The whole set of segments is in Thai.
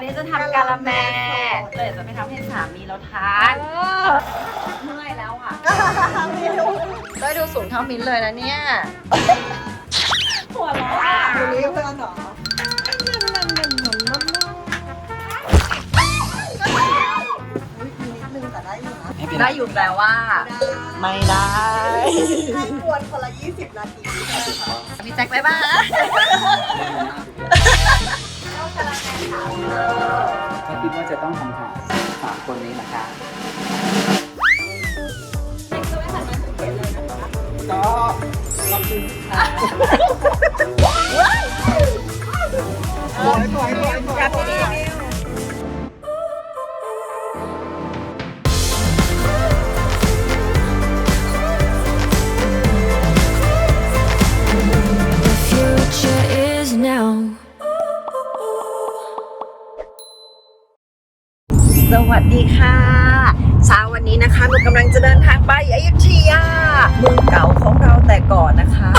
วันนี้จะทำกะละแมเลยจะไปทำให้สามีเราทานเมื่อยแล้วอะได้ดูสูงเท่ามิ้นเลยนะเนี่ยหัวเราะอะวันนี้เพื่อนเหรออุ๊ยมีนิดนึงแต่ได้อยู่นะได้อยู่แปลว่า ไม่ได้ให้ควรคนละ 20 นาทีใช่ไหมคะพี่แจ็คบ๊ายบาย วัสดีค่ะเช้าวันนี้นะคะหนูกำลังจะเดินทางไปอยุธยาเมืองเก่าของเราแต่ก่อนนะคะ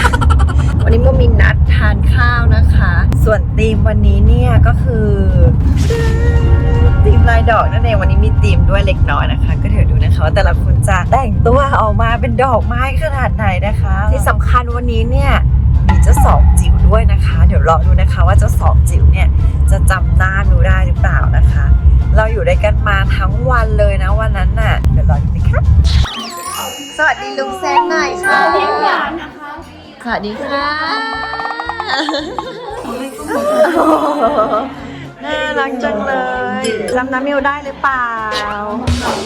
วันนี้โมมีนัดทานข้าวนะคะ ส่วนธีมวันนี้เนี่ยก็คือธีมลายดอกนั่นเองวันนี้มีธีมด้วยเล็กน้อยนะคะ ก็เดี๋ยวดูนะคะว่าแต่ละคนจะแต่งตัวออกมาเป็นดอกไม้ขนาดไหนนะคะ ที่สำคัญวันนี้เนี่ยมีเจ้าสองจิ๋วด้วยนะคะ เดี๋ยวรอดูนะคะว่าเจ้าสองจิ๋วเนี่ยจะจำหน้าหนูได้หรือเปล่านะคะ เราอยู่ด้วยกันมาทั้งวันเลยนะวันนั้นน่ะ เดี๋ยวรอดูนะคะสวัสดีลุงเซนหน่อยค่ะสวัสดีค่ะสวัสดีค่ะน่ารักจังเลยจำน้ำมิวได้หรือเปล่า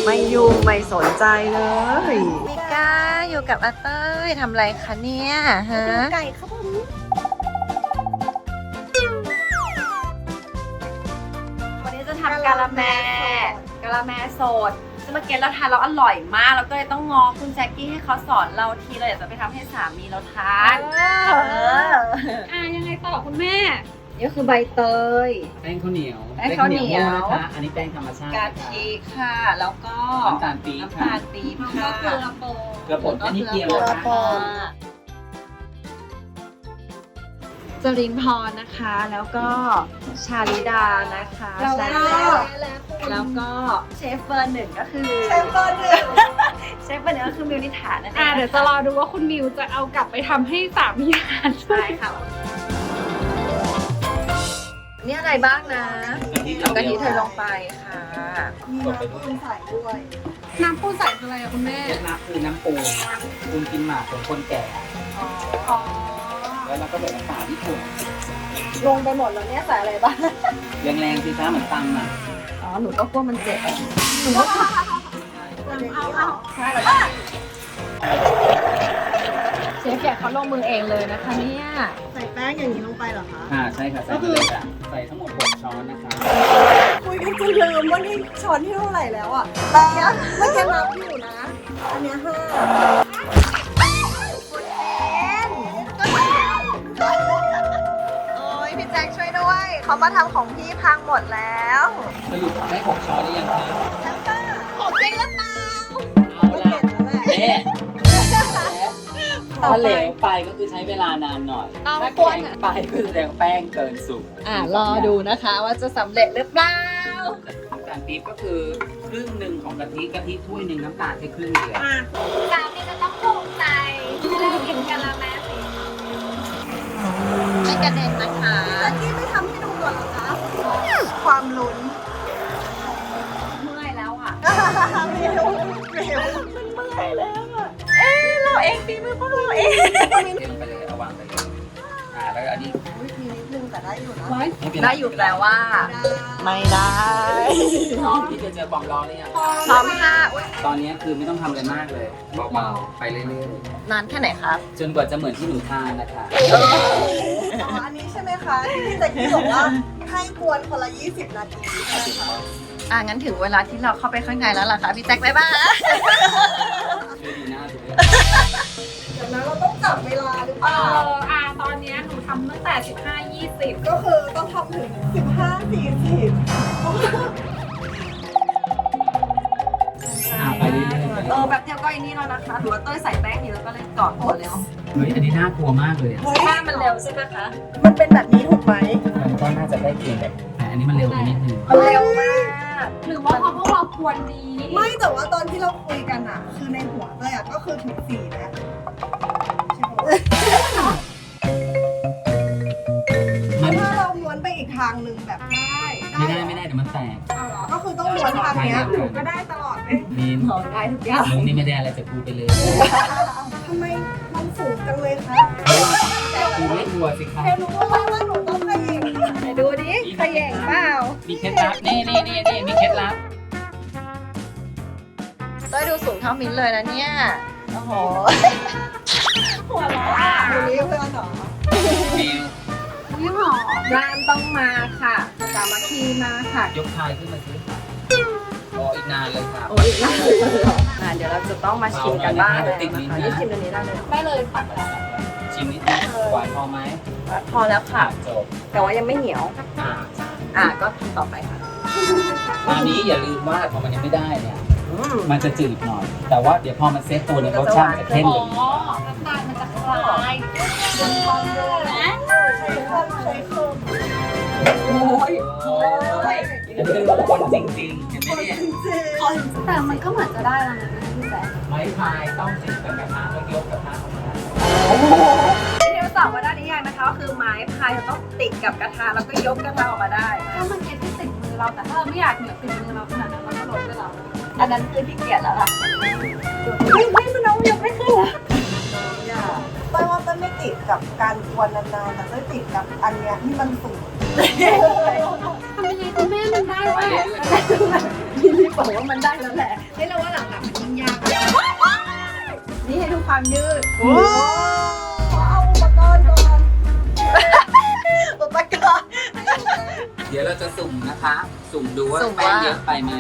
ไม่ยุ่งไม่สนใจเลยมิก้าอยู่กับอาเต้ยทำอะไรคะเนี่ยฮะไก่ครับผม กะละแมกะละแมสดซึ่งเมื่อกี้เราทานแล้วอร่อยมากแล้วก็เลยต้องงอคุณแจ็คกี้ให้เขาสอนเราทีเราอยากจะไปทำให้สามีเราทาน เออ อ่ายังไงต่อคุณแม่ นี่คือใบเตย แป้งข้าวเหนียวแป้งข้าวเหนียวแป้งข้าวเหนียวนะคะ อันนี้แป้งธรรมชาติกะนะคะทิค่ะ แล้วก็น้ำตาลปี๊บน้ำค่ะ ตาลปี๊บค่ะเกลือโปงกระปุกอันนี้เกี๊ยวกลือนะคะโปน จรินพรนะคะ แล้วก็ชาลิดานะคะแล้วก็ใช่แล้วก็เชฟเบอร์หนึ่งก็คือเชฟเบอร์หนึ่งเชฟเบอร์หนึ่งก็คือมิวนิถานั่นเองอ่าเดี๋ยวจะรอดูว่าคุณมิวจะเอากลับไปทำให้สามีทานใช่ใช่ค่ะนี่อะไรบ้างนะเอากะทิเธอลงไปค่ะมีน้ำปูนใส่ด้วยน้ำปูใส่คืออะไรอะคุณแม่เคล็ดลับคือน้ำปูปูนกินหมากของคนแก่ อ๋อ แล้วเราก็แบบน้ำตาลที่ถูกลงไปหมดแล้วเนี่ยใส่อะไรบ้าง แรงๆสิคะเหมือนตำอะอ๋อ หนูก็กลัวมันเจ็บเชฟแกะเขาลงมือเองเลยนะคะเนี่ยใส่แป้งอย่างนี้ลงไปเหรอคะ อ่าใช่ค่ะใส่ไปเลยจ้ะใส่ทั้งหมด6ช้อนนะคะคุยกันจนลืมว่านี่ช้อนที่เท่าไหร่แล้วอะแต่เมื่อกี้นับอยู่นะ อันเนี้ยห้า เขามาทำของพี่พังหมดแล้วสรุปได้6ช้อนหรือยังคะของจริงแล้วเปล่าเอาก็ละเก็บแล้วแหละเอ๊ะถ้าเหลวไปก็คือใช้เวลานานหน่อยเอาถ้าควรแข็งไปก็แสดงว่าแป้งเกินสูงอ่ารอดูนะคะว่าจะสำเร็จหรือเปล่าน้ำตาลปี๊บก็คือครึ่งหนึ่งของกะทิกะทิถ้วยหนึ่งน้ำตาลแค่ครึ่งเดียวสามีจะต้องภูมิใจที่ได้กินกะละแมสีไม่กระเด็นนะคะ มิวมิวเราเองฝีมือพวกเราเองเต็มไปเลยเอาวางไปเลยอ่าแล้วอันนี้อุ๊ยมีนิดนึงแต่ได้อยู่นะไม่เป็นรได้อยู่แปลว่า ไม่ได้พี่จะเจอความร้อหรือยังพร้อมค่ะอุ๊ยตอนนี้คือไม่ต้องทำอะไรมากเลยเบาๆไปเรื่อยนานแค่ไหนครับๆจนกว่าจะเหมือนที่หนูทานนะคะอ๋ออันนี้ใช่ไหมคะที่พี่แจ็คกี้บอกว่าให้ควรคนละ 20 นาทีใช่ไหมคะ อะงั้นถึงเวลาที่เราเข้าไปข้างในแล้วล่ะค่ะพี่แจ็คบ๊ายบายช่วยดีหน้าถูกไหมเดี๋ยวนะเราต้องจับเวลาหรือเปเอล่า ออ่าตอนเนี้ยหนูทำตั้งแต่ 15 20ก็คือต้องทำถึง 15 40อ่าไปเรื่อยๆไปเอเรื่ออยแบบเดียวก็อันนี้แล้วนะคะถือว่าเต้ยใส่แป้งเยอะก็เลยกอดตัวเร็วๆเฮ้ยอันนี้น่ากลัวมากเลยอะเฮ้ยแป้งมันเร็วใช่ไหมคะ มันเป็นแบบนี้ถูกไหมมันก็น่าจะได้เคียงแบบแผน อันนี้มันเร็วไปนิดนึงเร็วมาก หรือว่าเพราะพวกเราควรดีไม่แต่ว่าตอนที่เราคุยกันอะคือในหัวเลยอะก็คือถูกสีแล้วใช่ปะมันถ้าเราม้วนไปอีกทางหนึ่งแบบได้ไม่ได้ไม่ได้เดี๋ยวมันแตกเอาเหรอก็คือต้องม้วนทางเนี้ยหนูก็ได้ตลอดเลยมีนได้ทุกอย่างมึงนี่ไม่ได้อะไรจากกูไปเลยทำไมมันสูงจังเลยคะกูไม่กลัวสิครับแค่รู้ว่าว่า ขยงเปล่ามีเคล็ดลับนี่นี่นี่นี่มีเคล็ดลับเต้ยดูสูงเท่ามิ้นเลยนะเนี่ย โอ้โห หัวเราะวันนี้เพื่อนเหรอมิวไม่หรอร้านต้องมาค่ะสามัคคีมาค่ะ ยกพายขึ้นมาซื้อค่ะรออีกนานเลยครับโอ้ยน่าเลยอะเดี๋ยวเราจะต้องมาชิมกันบ้างเลยติดลิ้นนะคะนะนี่ชิมอันนี้ได้เลย ได้เลยปัดแล้ว ชิมนิดนึงหวานพอไหมพอแล้วค่ะ จบแต่ว่ายังไม่เหนียว อ่าอะก็ทำต่อไปค่ะคราวนี้อย่าลืมว่าพอมันยังไม่ได้เนี่ย อืม มันจะจืดหน่อย แต่ว่าเดี๋ยวพอมันเซ็ตตัวเนี่ยรสชาติมันจะเข้มอ๋กอว่านี้น้ำตาลมันจะคลายใช้คอมใช้คอมโอ้ยโอ้ยอันนี้เป็นคนจริงๆเห็นไหมเนี่ย แต่มันก็เหมือนจะได้แล้วนะพี่แจ๊คไม้พายต้องติดกับกระทะแล้วยกกระทะออกมาที่เราตอบว่าได้หรือยังนะคะก็คือไม้พายจะต้องติดกับกระทะแล้วก็ยกกระทะออกมาได้ ถ้ามันเก็บที่ติดมือเราแต่ถ้าเราไม่อยากเหนียวติดมือเราขนาดนั้นเราก็ลดไปแล้วอันนั้นคือที่เกียจแล้วล่ะไม่ไม่มันเอายังไม่ขึ้นอะเต้ยว่าเต้ยไม่ติดกับการกวนนานๆแต่เต้ยติดกับอันเนี้ยที่มันสูงทำยังไงคุณแม่มันได้ไวะ พี่รีบบอกว่ามันได้แล้วแหละให้เราว่าหลังๆมันยิ่งยากนี่ให้ดูความยืดโอ้เอาอุปกรณ์ก่อนอุปกรณ์ เดี๋ยวเราจะสุ่มนะคะ สุ่มดูว่าสุ่มแป้งว่า เยอะไปไหม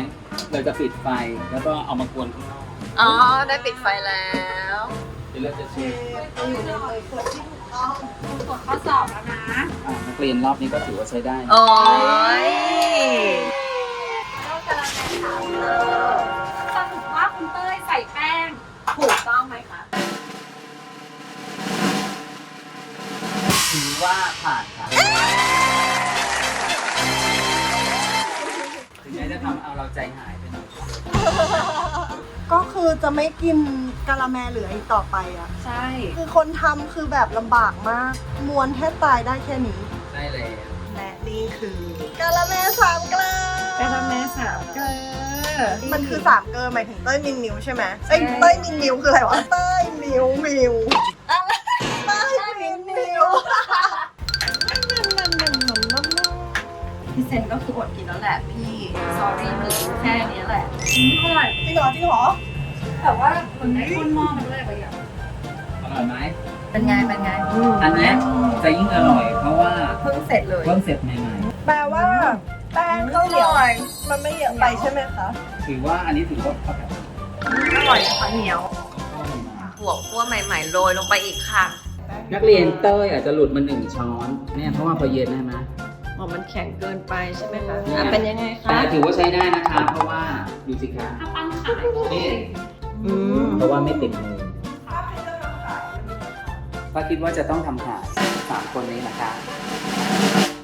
เราจะปิดไฟแล้วก็เอามากวนข้างนอกอ๋อ ได้ปิดไฟแล้ว เดี๋ยวเราจะโอเคเช็คอยู่ในเลยเปิดที่ถูกต้องตรวจข้อสอบแล้วนะ อ่านักเรียนรอบนี้ก็ถือว่าใช้ได้ โอ้ย ก็กำลังจะถามเธอสรุปว่าคุณเต้ยใส่แป้งถูกต้องไหมคะถือว่าผ่านค่ะถึงแม้จะทำเอาเราใจหายไปหน่อยก็คือจะไม่กินกะละแมเหลืออีกต่อไปอะ ใช่ คือคนทำคือแบบลำบากมาก มวนแทบตายได้แค่นี้ ได้เลย และนี่คือกะละแมสามเกลื อกระแมสามเกลือมันคือสามเกลือหมายถึงเต้ยมินมิวใช่ไหมเอ้ยเต้ยมินมิวคืออะไรวะเต้ยมิวมิวอะไรเต้ยมินมิวพี่เซนก็คืออดกินแล้วแหละพี่ s อรี่มันเหลือแค่นี้แหละอร่อยจริงเหรอจริงเหรอแต่ว่าคนไม่คนมองมันเลยไปอย่างอร่อยไหมเป็นไงเป็นไงอันเนี้ยจะยิ่งอร่อยเพราะว่าเพิ่งเสร็จเลยเพิ่งเสร็จใหม่แปลว่า แป้งข้าวเหนียวมันไม่เยอะไปใช่ไหมคะๆถือว่าอันนี้ถือว่าปกติอร่อยนะคะเหนียวหัวคั่วใหม่ๆโรยลงไปอีกค่ะ นักเรียนเต้ยอาจจะหลุดมาหนึ่งช้อนเนี่ยเพราะว่าพอเย็นได้ไหมอ๋อมันแข็งเกินไปใช่ไหมคะเนี่ยอะเป็นยังไงคะแต่ถือว่าใช้ได้นะคะเพราะว่าดูสิคะถ้าปั้นขายก็นี่อืมเพราะว่าไม่ติดมือป้าคิดว่าจะต้องทำขายสามคนนี้นะคะ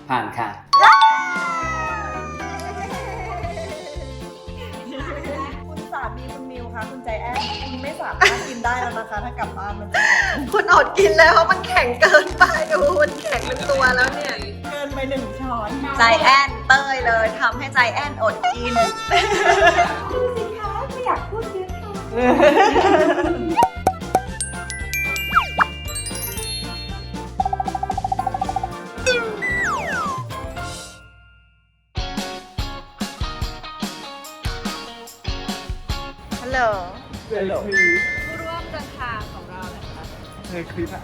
ผ่านค่ะ สามารถกินได้แล้วนะคะ ถ้ากลับบ้านมันจะคุณอดกินแล้วเพราะมันแข็งเกินไปดูมันแข็งเป็นตัวแล้วเนี่ยเกินไปหนึ่งช้อนใจแอนเต้ยเลยทำให้ใจแอนอดกินไม่อยากพูดเยอะค่ะ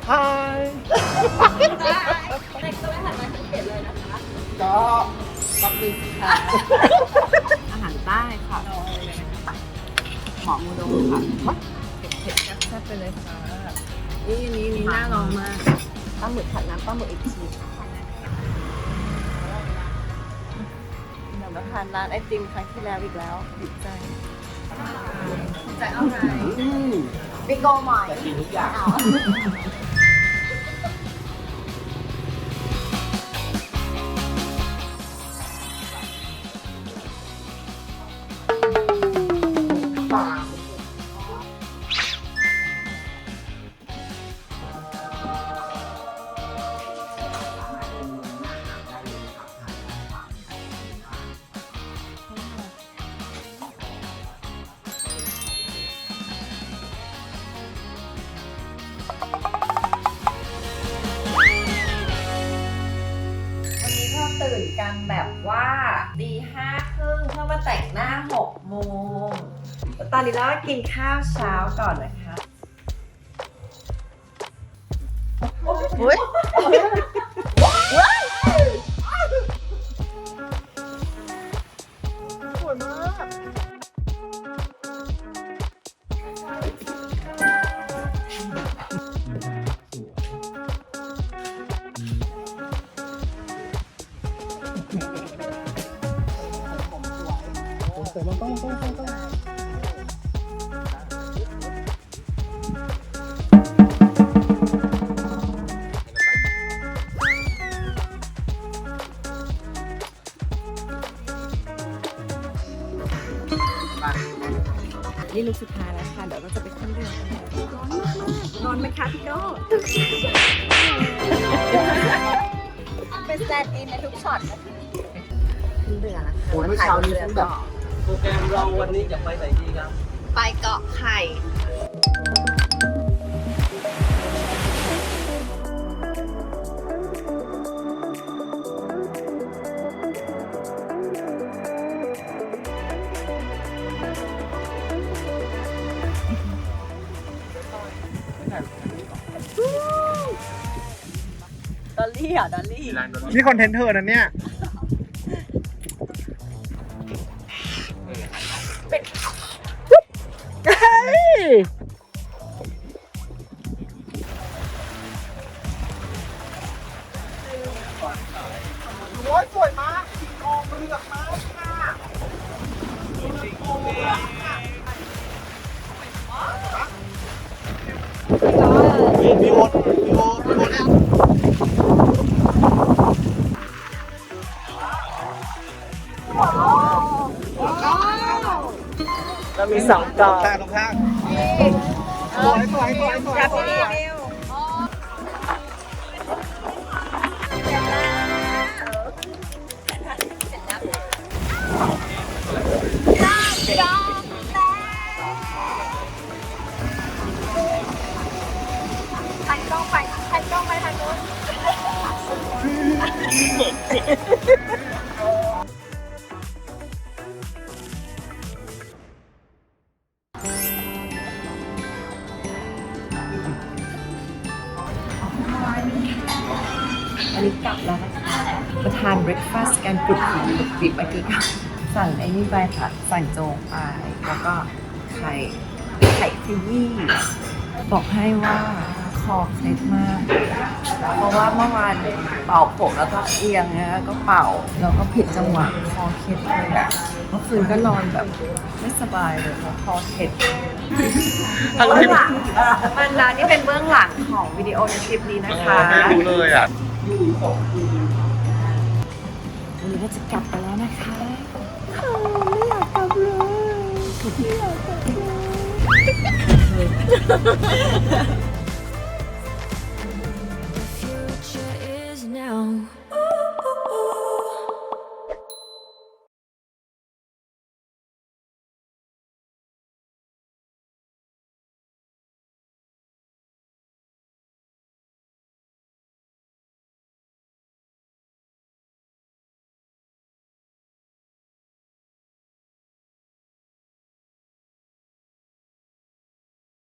ฮายเด็กจะไม่หันมาสังเกตเลยนะคะก็อาหารใต้ค่ะหมอมูโดงค่ะเผ็ดๆแซ่บๆไปเลยค่ะนี่อันนี้อันนี่น่าลองมากปลาหมึกผัดน้ำปลาหมึกอีกทีเดี๋ยวมาทานร้านไอติมครั้งที่แล้วอีกแล้วติดใจใจเอาไหนอืม บิงโกหมอยจะกินทุกอย่างอ วันนี้ก็ตื่นกันแบบว่าดีห้าครึ่งเพื่อมาแต่งหน้าหกโมงตอนนี้เรากินข้าวเช้าก่อนนะคะอุ้ยสวยมาก นี่ลูกสุดท้ายแล้วค่ะ เดี๋ยวเราจะไปขึ้นเรือกันร้อนมากๆร้อนไหมคะพี่โก้เป็นแซนด์อินในทุกช็อตนะขึ้นเรือแล้วค่ะโอ้ยเมื่อเช้านี้ฉันแบบ โปรแกรมเราวันนี้จะไปไหนดีครับ ไปเกาะไข่ ลลี่อะดอลลี่นี่คอนเทนต์เธอนะเนี่ยพี่โอ๊ตพี่โอ๊ตพี่โอ๊ต มีสองกล่องตาตรงข้างสวยสวยสวยสวยสวยอันนี้ กลับแล้วนะคะมาทานเบรคฟาสต์กันกรุบกริบกรุบกริบเมื่อกี้ก็สั่งไอ้นี่ไปค่ะสั่งโจ๊กไปแล้วก็ไข่ไข่ขยี้บอกให้ว่าคอเคล็ดมาก เพราะว่าเมื่อวานเป่าผมแล้วก็เอียงนะก็เป่าแล้วก็ผิดจังหวะคอเคล็ดเลยอะเมื่อคืนก็นอนแบบไม่สบายเลยเพราะคอเคล็ดเบื้องหลังมันแล้วนี่เป็นเบื้องหลังของวิดีโอในคลิปนี้นะคะ ไม่รู้เลยอะ วันนี้เราจะกลับไปแล้วนะคะไม่อยากกลับเลยไม่อยากกลับเลย